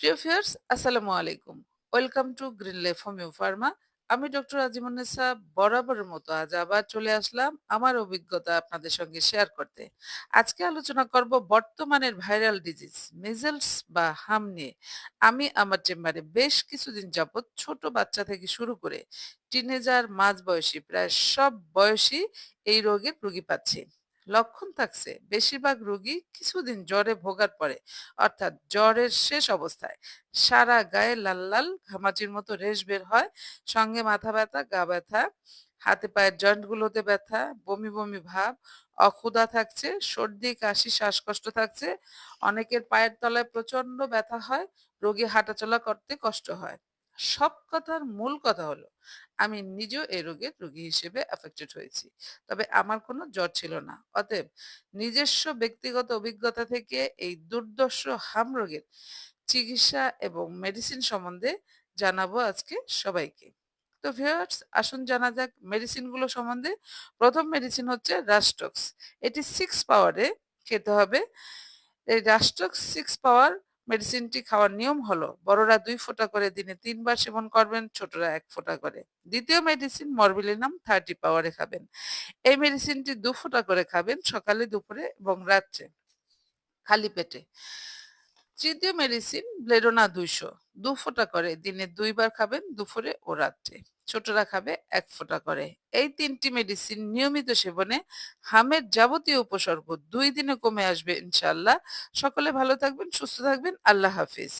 Viewers আসসালামু আলাইকুম welcome to green leaf homeo pharma আমি ডক্টর আজিমুন্নেসা মতো আজ আবার চলে আসলাম আমার অভিজ্ঞতা আপনাদের সঙ্গে শেয়ার করতে। আজকে আলোচনা করব বর্তমানের ভাইরাল ডিজিজ মিজলস বা হাম নিয়ে। আমি আমার চেম্বারে বেশ কিছুদিন যাবৎ ছোট বাচ্চা থেকে শুরু করে টিনেজার মাঝ বয়সী প্রায় সব বয়সী এই রোগের রোগী পাচ্ছি। লক্ষণ থাকছে। বেশিরভাগ রোগী কিছুদিন জ্বরে ভোগার পরে, অর্থাৎ জ্বরের শেষ অবস্থায়। সারা গায়ে লাল লাল ঘামাচির মতো রেশ বের হয়। সঙ্গে মাথা ব্যথা, গা ব্যথা, হাতে পায়ের জয়েন্টগুলোতে ব্যথা, বমি বমি ভাব, অক্ষুধা থাকছে, সর্দি, কাশি, শ্বাসকষ্ট থাকছে। অনেকের পায়ের তলায় প্রচণ্ড ব্যথা হয়। রোগী হাঁটাচলা করতে কষ্ট হয়। সব কথার মূল কথা হলো, আমি নিজেও এই রোগের রোগী হিসেবে অ্যাফেক্টেড হয়েছি। তবে আমার কোনো জ্বর ছিল না। অতএব নিজস্ব ব্যক্তিগত অভিজ্ঞতা থেকে এই দুর্দর্শ হাম রোগের চিকিৎসা এবং মেডিসিন সম্বন্ধে জানাব আজকে সবাইকে। তো ভিউয়ার্স আসুন জানা যাক মেডিসিনগুলো সম্বন্ধে প্রথম মেডিসিন হচ্ছে রাস্টক্স এটি সিক্স পাওয়ারে খেতে হবে। এই রাস্টক্স সিক্স পাওয়ার মেডিসিনটি খাওয়ার নিয়ম হলো, বড়রা দুই ফোঁটা করে দিনে তিনবার সেবন করবেন, ছোটরা এক ফোঁটা করে। দ্বিতীয় মেডিসিন মরবিলিনাম থার্টি পাওয়ারে খাবেন। এই মেডিসিনটি দু ফোঁটা করে খাবেন সকালে, দুপুরে এবং রাত্রে। খালি পেটে। তৃতীয় মেডিসিন ব্লেডোনা দুইশো। দু ফোঁটা করে, দিনে দুইবার খাবেন দুপুরে ও রাত্রে। ছোটরা খাবে এক ফোঁটা করে। এই তিনটি মেডিসিন নিয়মিত সেবনে হামের যাবতীয় উপসর্গ দুই দিনে কমে আসবে ইনশাল্লাহ সকলে ভালো থাকবেন, সুস্থ থাকবেন। আল্লাহ হাফিজ।